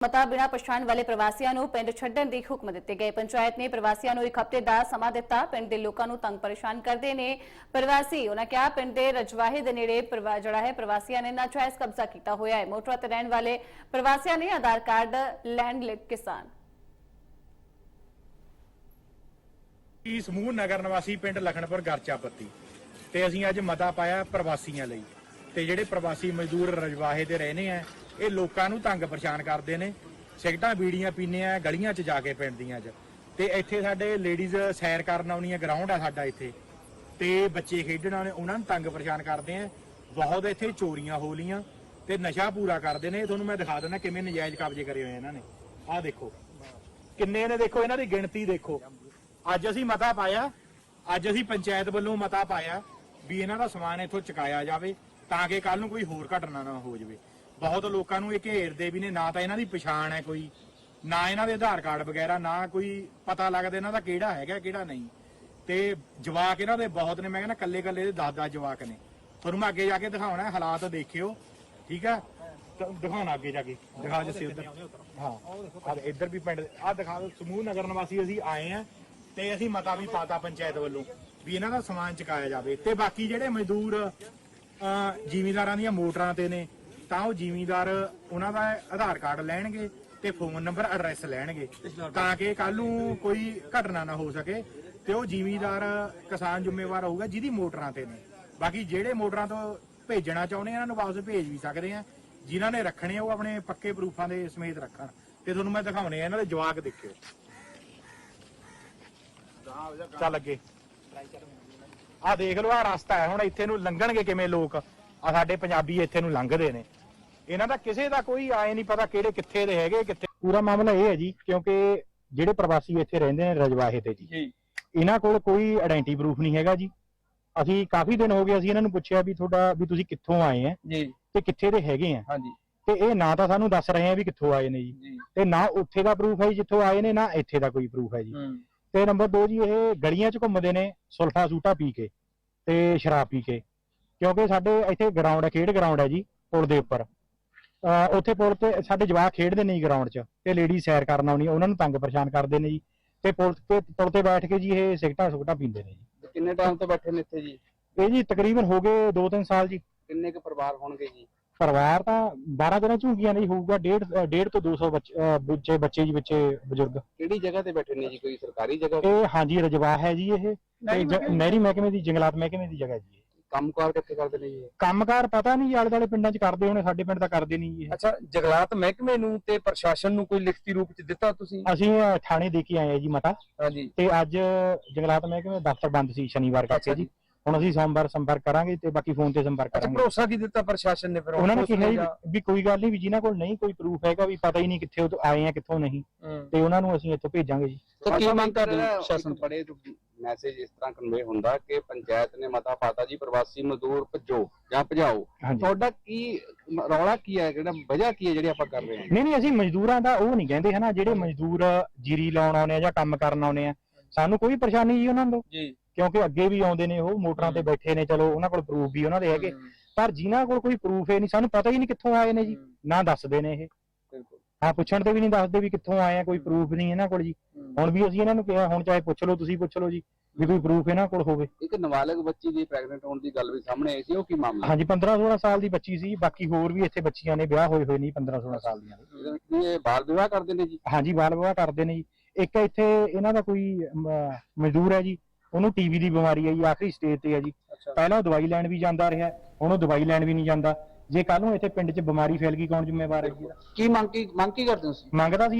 ਮਤਾ ਬਿਨਾਂ ਪਛਾਣ ਵਾਲੇ ਪ੍ਰਵਾਸੀਆਂ ਨੂੰ ਪਿੰਡ ਛੱਡਣ ਦੀ ਹੁਕਮ ਦਿੱਤੇ ਗਏ। ਪੰਚਾਇਤ ਨੇ ਪ੍ਰਵਾਸੀਆਂ ਨੂੰ ਇੱਕ ਹਫ਼ਤੇ ਦਾ ਸਮਾਂ ਦਿੱਤਾ। ਪਿੰਡ ਦੇ ਲੋਕਾਂ ਨੂੰ ਤੰਗ ਪਰੇਸ਼ਾਨ ਕਰਦੇ ਨੇ ਪ੍ਰਵਾਸੀ। ਉਹਨਾਂ ਕਿਹਾ, ਪਿੰਡ ਦੇ ਰਜਵਾਹੇ ਦੇ ਨੇੜੇ ਜਿਹੜਾ ਹੈ, ਪ੍ਰਵਾਸੀਆਂ ਨੇ ਨਾਜਾਇਜ਼ ਕਬਜ਼ਾ ਕੀਤਾ ਹੋਇਆ ਹੈ। ਮੋਟਰਾਂ ਤੇ ਰਹਿਣ ਵਾਲੇ ਪ੍ਰਵਾਸੀਆਂ ਨੇ ਆਧਾਰ ਕਾਰਡ ਲੈਣ ਲਈ ਕਿਸਾਨ। ਕੀ ਸਮੂਹ ਨਗਰ ਨਿਵਾਸੀ ਪਿੰਡ ਲਖਣਪੁਰ ਗਰਚਾਪੱਤੀ ਤੇ ਅਸੀਂ ਅੱਜ ਮਤਾ ਪਾਇਆ ਪ੍ਰਵਾਸੀਆਂ ਲਈ। ਤੇ ਜਿਹੜੇ ਪ੍ਰਵਾਸੀ ਮਜ਼ਦੂਰ ਰਜਵਾਹੇ ਤੇ ਰਹਿੰਦੇ ਆ ਇਹ ਲੋਕਾਂ ਨੂੰ ਤੰਗ ਪਰੇਸ਼ਾਨ ਕਰਦੇ ਨੇ। ਸਿਗਟਾਂ ਬੀੜੀਆਂ ਪੀਂਦੇ ਆ, ਗਲੀਆਂ 'ਚ ਜਾ ਕੇ ਪਿੰਡ ਦੀਆਂ 'ਚ। ਤੇ ਇੱਥੇ ਸਾਡੇ ਲੇਡੀਜ਼ ਸੈਰ ਕਰਨ ਆਉਣੀਆਂ ਗਰਾਊਂਡ ਆ ਸਾਡਾ ਇੱਥੇ। ਤੇ ਬੱਚੇ ਖੇਡਣ ਆਉਣੇ, ਉਹਨਾਂ ਨੂੰ ਤੰਗ ਪਰੇਸ਼ਾਨ ਕਰਦੇ ਆ। ਬਹੁਤ ਇੱਥੇ ਚੋਰੀਆਂ ਹੋ ਲੀਆਂ ਤੇ ਨਸ਼ਾ ਪੂਰਾ ਕਰਦੇ ਨੇ। ਤੁਹਾਨੂੰ ਮੈਂ ਦਿਖਾ ਦਿੰਦਾ ਕਿਵੇਂ ਨਜਾਇਜ਼ ਕਬਜ਼ੇ ਕਰੇ ਹੋਏ ਇਹਨਾਂ ਨੇ। ਆਹ ਦੇਖੋ। ਕਿੰਨੇ ਨੇ ਦੇਖੋ ਇਹਨਾਂ ਦੀ ਗਿਣਤੀ ਦੇਖੋ। ਅੱਜ ਅਸੀਂ ਮਤਾ ਪਾਇਆ, ਅੱਜ ਅਸੀਂ ਪੰਚਾਇਤ ਵੱਲੋਂ ਮਤਾ ਪਾਇਆ ਵੀ ਇਹਨਾਂ ਦਾ ਸਮਾਨ ਇੱਥੋਂ ਚੁਕਾਇਆ ਜਾਵੇ, ਤਾਂ ਕਿ ਕੱਲ ਨੂੰ ਕੋਈ ਹੋਰ ਘਟਨਾ ਨਾ ਹੋ ਜਾਵੇ। ਬਹੁਤ ਲੋਕਾਂ ਨੂੰ ਇਹ ਘੇਰਦੇ ਵੀ ਨੇ ਨਾ ਤਾਂ ਇਹਨਾਂ ਦੀ ਪਛਾਣ ਹੈ ਕੋਈ ਨਾ ਇਹਨਾਂ ਦੇ ਆਧਾਰ ਕਾਰਡ ਵਗੈਰਾ ਨਾ ਕੋਈ ਪਤਾ ਲੱਗਦਾ ਇਹਨਾਂ ਦਾ ਕਿਹੜਾ ਹੈਗਾ ਕਿਹੜਾ ਨਹੀਂ। ਤੇ ਜਵਾਕ ਇਹਨਾਂ ਦੇ ਬਹੁਤ ਨੇ ਮੈਂ ਕਹਿੰਦਾ ਕੱਲੇ ਕੱਲੇ ਦੇ 10 10 ਜਵਾਕ ਨੇ। ਤੁਹਾਨੂੰ ਮੈਂ ਅੱਗੇ ਜਾ ਕੇ ਦਿਖਾਉਣਾ ਹੈ, ਹਾਲਾਤ ਦੇਖਿਓ ਠੀਕ ਤਾਂ ਦਿਖਾਉਣਾ ਅੱਗੇ ਜਾ ਕੇ ਦਿਖਾ ਜਿਸੇ ਉਧਰ ਹਾਂ ਆ ਇੱਧਰ ਵੀ ਪਿੰਡ ਆ ਦਿਖਾ ਦਿਓ ਸਮੂਹ ਨਗਰ ਨਿਵਾਸੀ ਅਸੀਂ ਆਏ ਆ ਤੇ ਅਸੀਂ ਮਤਾ ਵੀ ਪਾਤਾ ਪੰਚਾਇਤ ਵੱਲੋਂ ਵੀ ਇਹਨਾਂ ਦਾ ਸਮਾਨ ਚੁਕਾਇਆ ਜਾਵੇ। ਤੇ ਬਾਕੀ ਜਿਹੜੇ ਮਜ਼ਦੂਰ ਜ਼ਿਮੀਂਦਾਰਾਂ ਦੀਆਂ ਮੋਟਰਾਂ ਤੇ ਨੇ ਤਾਂ ਉਹ ਜ਼ਿਮੀਂਦਾਰ ਉਹਨਾਂ ਦਾ ਆਧਾਰ ਕਾਰਡ ਲੈਣਗੇ ਤੇ ਫੋਨ ਨੰਬਰ ਐਡਰੈਸ ਲੈਣਗੇ। ਤਾਂ ਕਿ ਕੱਲ ਨੂੰ ਕੋਈ ਘਟਨਾ ਨਾ ਹੋ ਸਕੇ ਤੇ ਉਹ ਜ਼ਿਮੀਂਦਾਰ ਕਿਸਾਨ ਜ਼ਿੰਮੇਵਾਰ ਹੋਊਗਾ ਜਿਹਦੀ ਮੋਟਰਾਂ ਤੇ ਨੇ। ਬਾਕੀ ਜਿਹੜੇ ਮੋਟਰਾਂ ਤੋਂ ਭੇਜਣਾ ਚਾਹੁੰਦੇ ਆ ਇਹਨਾਂ ਨੂੰ ਵਾਪਸ ਭੇਜ ਵੀ ਸਕਦੇ ਆ। ਜਿਨ੍ਹਾਂ ਨੇ ਰੱਖਣੇ ਆ, ਉਹ ਆਪਣੇ ਪੱਕੇ ਪ੍ਰੂਫਾਂ ਦੇ ਸਮੇਤ ਰੱਖਣ। ਤੇ ਤੁਹਾਨੂੰ ਮੈਂ ਦਿਖਾਉਣੇ ਆ ਇਹਨਾਂ ਦੇ ਜਵਾਕ ਦੇਖਿਓ। ਚੱਲ ਅੱਗੇ। ਆ ਦੇਖ ਲਓ ਆ ਰਸਤਾ ਹੈ। ਹੁਣ ਇੱਥੇ ਨੂੰ ਲੰਘਣਗੇ ਕਿਵੇਂ ਲੋਕ? ਆ ਸਾਡੇ ਪੰਜਾਬੀ ਇੱਥੇ ਨੂੰ ਲੰਘਦੇ ਨੇ। ਇਹਨਾਂ ਦਾ ਕਿਸੇ ਦਾ ਕੋਈ ਆਏ ਨਹੀਂ ਪਤਾ ਕਿਹੜੇ ਕਿੱਥੇ ਦੇ ਹੈਗੇ ਕਿੱਥੇ ਪੂਰਾ ਮਾਮਲਾ ਇਹ ਹੈ ਜੀ ਕਿਉਂਕਿ ਜਿਹੜੇ ਪ੍ਰਵਾਸੀ ਇੱਥੇ ਰਹਿੰਦੇ ਨੇ ਰਜਵਾਹੇ ਤੇ ਜੀ ਇਹਨਾਂ ਕੋਲ ਕੋਈ ਆਇਡੈਂਟੀ ਪ੍ਰੂਫ ਨਹੀਂ ਹੈਗਾ ਜੀ। ਅਸੀਂ ਕਾਫੀ ਦਿਨ ਹੋ ਗਏ ਅਸੀਂ ਇਹਨਾਂ ਨੂੰ ਪੁੱਛਿਆ ਵੀ ਤੁਹਾਡਾ ਵੀ ਤੁਸੀਂ ਕਿੱਥੋਂ ਆਏ ਆ ਜੀ। ਤੇ ਕਿੱਥੇ ਦੇ ਹੈਗੇ ਆ ਹਾਂਜੀ। ਤੇ ਇਹ ਨਾ ਤਾਂ ਸਾਨੂੰ ਦੱਸ ਰਹੇ ਆ ਵੀ ਕਿੱਥੋਂ ਆਏ ਨੇ ਜੀ। ਤੇ ਨਾ ਉੱਥੇ ਦਾ ਪ੍ਰੂਫ ਹੈ ਜਿੱਥੋਂ ਆਏ ਨੇ ਨਾ ਇੱਥੇ ਦਾ ਕੋਈ ਪ੍ਰੂਫ ਹੈ ਜੀ। ਤੇ ਨੰਬਰ 2 ਜੀ ਇਹ ਗਲੀਆਂ 'ਚ ਘੁੰਮਦੇ ਨੇ ਸੁਲਫਾ ਸੂਟਾ ਪੀ ਕੇ ਤੇ ਸ਼ਰਾਬ ਪੀ ਕੇ। ਕਿਉਂਕਿ ਸਾਡੇ ਇੱਥੇ ਗਰਾਊਂਡ ਹੈ ਖੇਡ ਗਰਾਊਂਡ ਹੈ ਜੀ ਪੁਲ ਦੇ ਉੱਪਰ। ਉੱਥੇ ਪੁਲ ਤੇ ਸਾਡੇ ਜਵਾਕ ਖੇਡਦੇ ਨੇ ਗਰਾਊਂਡ 'ਚ ਤੇ ਲੇਡੀ ਸੈਰ ਕਰਨ ਆਉਣੀ ਉਹਨਾਂ ਨੂੰ ਤੰਗ ਪਰੇਸ਼ਾਨ ਕਰਦੇ ਨੇ ਜੀ ਤੇ ਪੁਲ ਤੇ ਪੁਲ ਤੇ ਬੈਠ ਕੇ ਜੀ ਇਹ ਸਿਗਟਾਂ ਸੁਗਟਾਂ ਪੀਂਦੇ ਨੇ ਜੀ। ਕਿੰਨੇ ਟਾਈਮ ਤੋਂ ਬੈਠੇ ਨੇ ਇੱਥੇ ਜੀ? ਇਹ ਜੀ ਤਕਰੀਬਨ ਹੋ ਗਏ 2-3 ਸਾਲ ਜੀ। ਕਿੰਨੇ ਕੁ ਪਰਿਵਾਰ ਹੋਣਗੇ ਜੀ? ਪਰਿਵਾਰ ਤਾਂ 12 ਦਿਨਾਂ ਝੁੰਗੀਆਂ ਨਹੀਂ ਹੋਊਗਾ 1.5 1.5 ਤੋਂ 200 ਬੱਚੇ ਬੱਚੇ ਬੱਚੇ ਜੀ ਬੱਚੇ ਬਜ਼ੁਰਗ। ਕਿਹੜੀ ਜਗ੍ਹਾ ਤੇ ਬੈਠੇ ਨੇ ਜੀ? ਕੋਈ ਸਰਕਾਰੀ ਜਗ੍ਹਾ? ਇਹ ਹਾਂਜੀ ਰਜਵਾ ਹੈ ਜੀ ਇਹ। ਨਹਿਰੀ ਮਹਿਕਮੇ ਦੀ? ਜੰਗਲਾਤ ਮਹਿਕਮੇ ਦੀ ਜਗ੍ਹਾ ਜੀ। ਕੰਮਕਾਰ ਕਿੱਥੇ ਕਰਦੇ ਨੇ ਜੀ ਕੰਮਕਾਰ ਪਤਾ ਨਹੀਂ ਆਲੇ ਦੁਆਲੇ ਪਿੰਡਾਂ 'ਚ ਕਰਦੇ ਹੋਣੇ ਸਾਡੇ ਪਿੰਡ ਤਾਂ ਕਰਦੇ ਨਹੀਂ ਜੀ ਇਹ। ਅੱਛਾ ਜਗਲਾਤ ਮਹਿਕਮੇ ਨੂੰ ਤੇ ਪ੍ਰਸ਼ਾਸਨ ਨੂੰ ਕੋਈ ਲਿਖਤੀ ਰੂਪ ਚ ਦਿੱਤਾ ਤੁਸੀਂ? ਅਸੀਂ ਅਹ, ਥਾਣੇ ਦੇ ਕੇ ਆਏ ਆ ਜੀ ਮਤਾ। ਹਾਂਜੀ। ਤੇ ਅੱਜ ਜੰਗਲਾਤ ਮਹਿਕਮੇ ਦਫ਼ਤਰ ਬੰਦ ਸੀ ਸ਼ਨੀਵਾਰ ਕਰਕੇ ਜੀ। ਹੁਣ ਅਸੀਂ ਸੋਮਵਾਰ ਸੰਪਰਕ ਕਰਾਂਗੇ ਤੇ ਬਾਕੀ ਫੋਨ ਤੇ ਸੰਪਰਕ ਅੱਛਾ ਕਰਾਂਗੇ। ਭਰੋਸਾ ਕੀ ਦਿੱਤਾ ਪ੍ਰਸ਼ਾਸਨ ਨੇ ਫਿਰ? ਉਹਨਾਂ ਨੇ ਕਿਹਾ ਜੀ ਵੀ ਕੋਈ ਗੱਲ ਨਹੀਂ ਵੀ ਜਿਨ੍ਹਾਂ ਕੋਲ ਨਹੀਂ ਕੋਈ ਪ੍ਰੂਫ ਹੈਗਾ ਵੀ ਪਤਾ ਹੀ ਨਹੀਂ ਕਿੱਥੇ ਉਹ ਆਏ ਆ ਕਿੱਥੋਂ ਨਹੀਂ। ਤੇ ਉਹਨਾਂ ਨੂੰ ਅਸੀਂ ਇੱਥੋਂ ਭੇਜਾਂਗੇ ਜੀ। ਤਾਂ ਕੀ ਮੰਗ ਕਰਦੇ ਹੋ ਪ੍ਰਸ਼ਾਸਨ ਤੋਂ? ਬੜੇ ਮੈਸੇਜ ਇਸ ਤਰ੍ਹਾਂ ਕਨਵੇ ਹੁੰਦਾ ਕਿ ਪੰਚਾਇਤ ਨੇ ਮਤਾ ਪਾਤਾ ਜੀ ਪ੍ਰਵਾਸੀ ਮਜ਼ਦੂਰ ਭਜੋ ਜਾਂ ਭਜਾਓ। ਤੁਹਾਡਾ ਕੀ ਰੌਲਾ ਕੀ ਹੈ? ਜਿਹੜਾ ਵਜ੍ਹਾ ਕੀ ਹੈ ਜਿਹੜੀ ਆਪਾਂ ਕਰ ਰਹੇ ਹਾਂ? ਨਹੀਂ ਨਹੀਂ ਅਸੀਂ ਮਜ਼ਦੂਰਾਂ ਦਾ ਉਹ ਨਹੀਂ ਕਹਿੰਦੇ ਹਨਾ ਜਿਹੜੇ ਮਜ਼ਦੂਰ ਜੀਰੀ ਲਾਉਣ ਆਉਨੇ ਆ ਜਾਂ ਕੰਮ ਕਰਨ ਆਉਨੇ ਆ ਸਾਨੂੰ ਕੋਈ ਪਰੇਸ਼ਾਨੀ ਜੀ ਉਹਨਾਂ ਤੋਂ। ਜੀ। ਕਿਉਂਕਿ ਅੱਗੇ ਵੀ ਆਉਂਦੇ ਨੇ ਉਹ ਮੋਟਰਾਂ ਤੇ ਬੈਠੇ ਨੇ ਚਲੋ ਉਹਨਾਂ ਕੋਲ ਪ੍ਰੂਫ ਵੀ ਉਹਨਾਂ ਦੇ ਹੈਗੇ। ਪਰ ਜਿਨ੍ਹਾਂ ਕੋਲ ਕੋਈ ਪ੍ਰੂਫ ਹੈ ਨਹੀਂ ਸਾਨੂੰ ਪਤਾ ਹੀ ਨਹੀਂ ਕਿੱਥੋਂ ਆਏ ਨੇ ਜੀ। ਨਾ ਦੱਸਦੇ ਨੇ ਇਹ। ਬਿਲਕੁਲ। ਹਾਂ ਪੁੱਛਣ ਤੇ ਵੀ ਨਹੀਂ ਦੱਸਦੇ ਵੀ ਕਿੱਥੋਂ ਆਏ ਆ ਕੋਈ ਪ੍ਰੂਫ ਨਹੀਂ ਇਹਨਾਂ ਕੋਲ ਜੀ। ਹੁਣ ਵੀ ਅਸੀਂ ਇਹਨਾਂ ਨੂੰ ਕਿਹਾ ਹੁਣ ਚਾਹੇ ਪੁੱਛ ਲਓ ਤੁਸੀਂ ਪੁੱਛ ਲਓ ਜੀ ਵੀ ਕੋਈ ਪ੍ਰੂਫ ਇਹਨਾਂ ਕੋਲ ਹੋਵੇ। ਇੱਕ ਨਾਬਾਲਗ ਬੱਚੀ ਦੀ ਪ੍ਰੈਗਨੈਂਟ ਹੋਣ ਦੀ ਗੱਲ ਵੀ ਸਾਹਮਣੇ ਆਈ ਸੀ ਉਹ ਕੀ ਮਾਮਲਾ? ਹਾਂਜੀ 15 16 ਸਾਲ ਦੀ ਬੱਚੀ ਸੀ ਬਾਕੀ ਹੋਰ ਵੀ ਇੱਥੇ ਬੱਚੀਆਂ ਨੇ ਵਿਆਹ ਹੋਏ ਹੋਏ ਨਹੀਂ 15 16 ਸਾਲ ਦੀਆਂ। ਕੀ ਇਹ ਬਾਲ ਵਿਵਾਹ ਕਰਦੇ ਨੇ ਜੀ? ਹਾਂਜੀ ਬਾਲ ਵਿਵਾਹ ਕਰਦੇ ਨੇ ਜੀ। ਇੱਕ ਇੱਥੇ ਇਹਨਾਂ ਦਾ ਕੋਈ ਅਮ, ਮਜ਼ਦੂਰ ਹੈ ਜੀ ਉਹਨੂੰ ਟੀਵੀ ਦੀ ਬਿਮਾਰੀ ਹੈ ਜੀ ਆਖਰੀ ਸਟੇਜ ਤੇ ਹੈ ਜੀ। ਪਹਿਲਾਂ ਉਹ ਦਵਾਈ ਲੈਣ ਵੀ ਜਾਂਦਾ ਰਿਹਾ ਹੁਣ ਉਹ ਦਵਾਈ ਲੈਣ ਵੀ ਨਹੀਂ ਜਾਂਦਾ। ਜੇ ਕੱਲ ਨੂੰ ਇੱਥੇ ਪਿੰਡ 'ਚ ਬਿਮਾਰੀ ਫੈਲ ਗਈ ਕੌਣ ਜ਼ਿੰਮੇਵਾਰ ਹੈ ਜੀ? ਇਹਦਾ? ਕੀ ਮੰਗ ਕੀ ਮੰਗ ਕੀ ਕਰਦੇ ਹੋ ਤੁਸੀਂ? ਮੰਗਦਾ ਸੀ